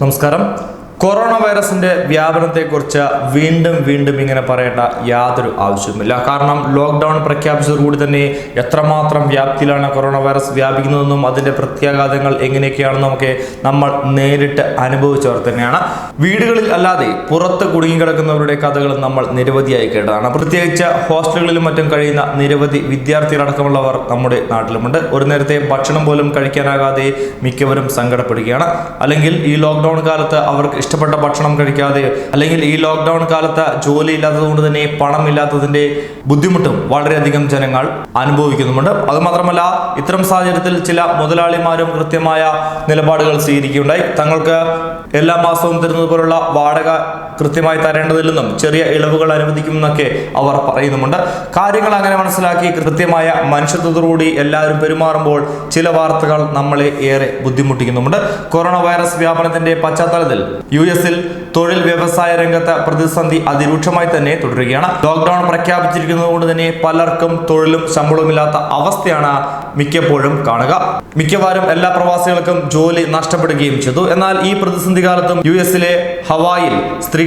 നമസ്കാരം. കൊറോണ വൈറസിന്റെ വ്യാപനത്തെക്കുറിച്ച് വീണ്ടും വീണ്ടും ഇങ്ങനെ പറയേണ്ട യാതൊരു ആവശ്യവുമില്ല. കാരണം ലോക്ക്ഡൌൺ പ്രഖ്യാപിച്ചതോടുകൂടി തന്നെ എത്രമാത്രം വ്യാപ്തിയിലാണ് കൊറോണ വൈറസ് വ്യാപിക്കുന്നതെന്നും അതിന്റെ പ്രത്യാഘാതങ്ങൾ എങ്ങനെയൊക്കെയാണെന്നും ഒക്കെ നമ്മൾ നേരിട്ട് അനുഭവിച്ചവർ തന്നെയാണ്. വീടുകളിൽ അല്ലാതെ പുറത്ത് കുടുങ്ങിക്കിടക്കുന്നവരുടെ കഥകൾ നമ്മൾ നിരവധിയായി കേട്ടതാണ്. പ്രത്യേകിച്ച് ഹോസ്റ്റലുകളിലും മറ്റും കഴിയുന്ന നിരവധി വിദ്യാർത്ഥികളടക്കമുള്ളവർ നമ്മുടെ നാട്ടിലുമുണ്ട്. ഒരു നേരത്തെ ഭക്ഷണം പോലും കഴിക്കാനാകാതെ മിക്കവരും സങ്കടപ്പെടുകയാണ്. അല്ലെങ്കിൽ ഈ ലോക്ക്ഡൌൺ കാലത്ത് അവർക്ക് ഇഷ്ടപ്പെട്ട ഭക്ഷണം കഴിക്കാതെ അല്ലെങ്കിൽ ഈ ലോക്ക്ഡൗൺ കാലത്ത് ജോലി ഇല്ലാത്തത് കൊണ്ട് തന്നെ പണം ഇല്ലാത്തതിന്റെ ബുദ്ധിമുട്ടും വളരെയധികം ജനങ്ങൾ അനുഭവിക്കുന്നുമുണ്ട്. അതുമാത്രമല്ല ഇത്തരം സാഹചര്യത്തിൽ ചില മുതലാളിമാരും കൃത്യമായ നിലപാടുകൾ സ്വീകരിക്കുകയുണ്ടായി. തങ്ങൾക്ക് എല്ലാ മാസവും തരുന്നത് പോലുള്ള വാടക കൃത്യമായി തരേണ്ടതില്ലെന്നും ചെറിയ ഇളവുകൾ അനുവദിക്കുമെന്നൊക്കെ അവർ പറയുന്നുമുണ്ട്. കാര്യങ്ങൾ അങ്ങനെ മനസ്സിലാക്കി കൃത്യമായ മനുഷ്യത്വത്തോടുകൂടി എല്ലാവരും പെരുമാറുമ്പോൾ ചില വാർത്തകൾ നമ്മളെ ഏറെ ബുദ്ധിമുട്ടിക്കുന്നുമുണ്ട്. കൊറോണ വൈറസ് വ്യാപനത്തിന്റെ പശ്ചാത്തലത്തിൽ യു എസിൽ തൊഴിൽ വ്യവസായ രംഗത്ത് പ്രതിസന്ധി അതിരൂക്ഷമായി തന്നെ തുടരുകയാണ്. ലോക്ക്ഡൌൺ പ്രഖ്യാപിച്ചിരിക്കുന്നത് കൊണ്ട് തന്നെ പലർക്കും തൊഴിലും ശമ്പളവുമില്ലാത്ത അവസ്ഥയാണ് മിക്കപ്പോഴും കാണുക. മിക്കവാറും എല്ലാ പ്രവാസികൾക്കും ജോലി നഷ്ടപ്പെടുകയും ചെയ്തു. എന്നാൽ ഈ പ്രതിസന്ധി കാലത്തും യു എസിലെ ഹവായിൽ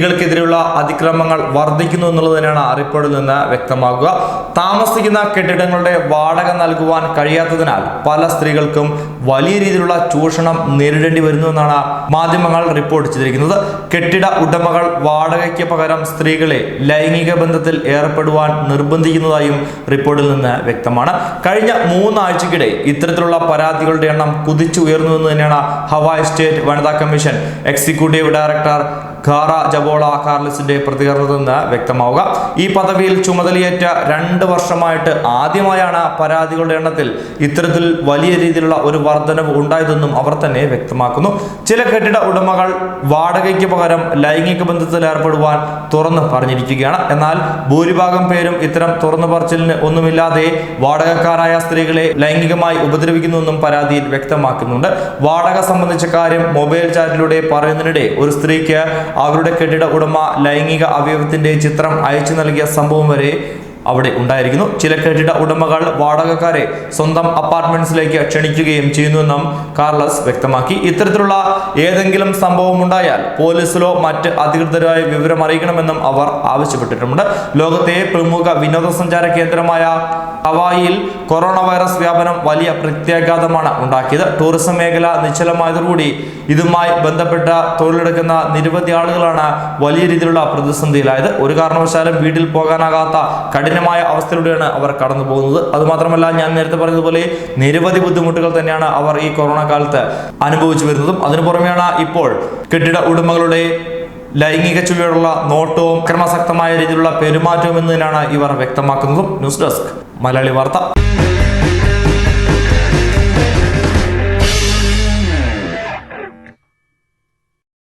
സ്ത്രീകൾക്കെതിരെയുള്ള അതിക്രമങ്ങൾ വർദ്ധിക്കുന്നു എന്നുള്ളത് തന്നെയാണ് റിപ്പോർട്ടിൽ നിന്ന് വ്യക്തമാകുക. താമസിക്കുന്ന കെട്ടിടങ്ങളുടെ വാടക നൽകുവാൻ കഴിയാത്തതിനാൽ പല സ്ത്രീകൾക്കും വലിയ രീതിയിലുള്ള ചൂഷണം നേരിടേണ്ടി വരുന്നു എന്നാണ് മാധ്യമങ്ങൾ റിപ്പോർട്ട് ചെയ്തിരിക്കുന്നത്. കെട്ടിട ഉടമകൾ വാടകയ്ക്ക് പകരം സ്ത്രീകളെ ലൈംഗിക ബന്ധത്തിൽ ഏർപ്പെടുവാൻ നിർബന്ധിക്കുന്നതായും റിപ്പോർട്ടിൽ നിന്ന് വ്യക്തമാണ്. കഴിഞ്ഞ മൂന്നാഴ്ചക്കിടെ ഇത്തരത്തിലുള്ള പരാതികളുടെ എണ്ണം കുതിച്ചുയർന്നു എന്ന് തന്നെയാണ് ഹവായ് സ്റ്റേറ്റ് വനിതാ commission. Executive director Khara Jabola കാർലിസിന്റെ പ്രതികരണത്തിൽ നിന്ന് വ്യക്തമാവുക. ഈ പദവിയിൽ ചുമതലയേറ്റ രണ്ട് വർഷമായിട്ട് ആദ്യമായാണ് പരാതികളുടെ എണ്ണത്തിൽ ഇത്തരത്തിൽ വലിയ രീതിയിലുള്ള ഒരു വർധനവ് ഉണ്ടായതെന്നും അവർ തന്നെ വ്യക്തമാക്കുന്നു. ചില കെട്ടിട ഉടമകൾ വാടകയ്ക്ക് പകരം ലൈംഗിക ബന്ധത്തിൽ ഏർപ്പെടുവാൻ തുറന്ന് പറഞ്ഞിരിക്കുകയാണ്. എന്നാൽ ഭൂരിഭാഗം പേരും ഇത്തരം തുറന്നു പറച്ചിലിന് ഒന്നുമില്ലാതെ വാടകക്കാരായ സ്ത്രീകളെ ലൈംഗികമായി ഉപദ്രവിക്കുന്നുവെന്നും പരാതിയിൽ വ്യക്തമാക്കുന്നുണ്ട്. വാടക സംബന്ധിച്ച കാര്യം മൊബൈൽ ചാറ്റിലൂടെ പറയുന്നതിനിടെ ഒരു സ്ത്രീക്ക് അവരുടെ കെട്ടിട ഉടമ ലൈംഗിക അവയവത്തിന്റെ ചിത്രം അയച്ചു നൽകിയ സംഭവം വരെ അവിടെ ഉണ്ടായിരിക്കുന്നു. ചില കെട്ടിട ഉടമകൾ വാടകക്കാരെ സ്വന്തം അപ്പാർട്ട്മെന്റ്സിലേക്ക് ക്ഷണിക്കുകയും ചെയ്യുന്നുവെന്നും കാർലസ് വ്യക്തമാക്കി. ഇത്തരത്തിലുള്ള ഏതെങ്കിലും സംഭവം ഉണ്ടായാൽ പോലീസിലോ മറ്റ് അധികൃതരായി വിവരം അറിയിക്കണമെന്നും അവർ ആവശ്യപ്പെട്ടിട്ടുണ്ട് ലോകത്തെ പ്രമുഖ വിനോദസഞ്ചാര കേന്ദ്രമായ ഹവായിയിൽ കൊറോണ വൈറസ് വ്യാപനം വലിയ പ്രത്യാഘാതമാണ് ഉണ്ടാക്കിയത്. ടൂറിസം മേഖല നിശ്ചലമായതോടുകൂടി ഇതുമായി ബന്ധപ്പെട്ട തൊഴിലെടുക്കുന്ന നിരവധി ആളുകളാണ് വലിയ രീതിയിലുള്ള പ്രതിസന്ധിയിലായത്. ഒരു കാരണവശാലും വീട്ടിൽ പോകാനാകാത്ത കഠിനമായ അവസ്ഥയിലൂടെയാണ് അവർ കടന്നു പോകുന്നത് അതുമാത്രമല്ല ഞാൻ നേരത്തെ പറഞ്ഞതുപോലെ നിരവധി ബുദ്ധിമുട്ടുകൾ തന്നെയാണ് അവർ ഈ കൊറോണ കാലത്ത് അനുഭവിച്ചു വരുന്നതും. അതിനു പുറമെയാണ് ഇപ്പോൾ കെട്ടിട ഉടമകളുടെ ലൈംഗിക ചുവയോടുള്ള നോട്ടവും ക്രമസക്തമായ രീതിയിലുള്ള പെരുമാറ്റവും എന്ന് തന്നെയാണ് ഇവർ വ്യക്തമാക്കുന്നതും. News desk. മലയാളി വാർത്ത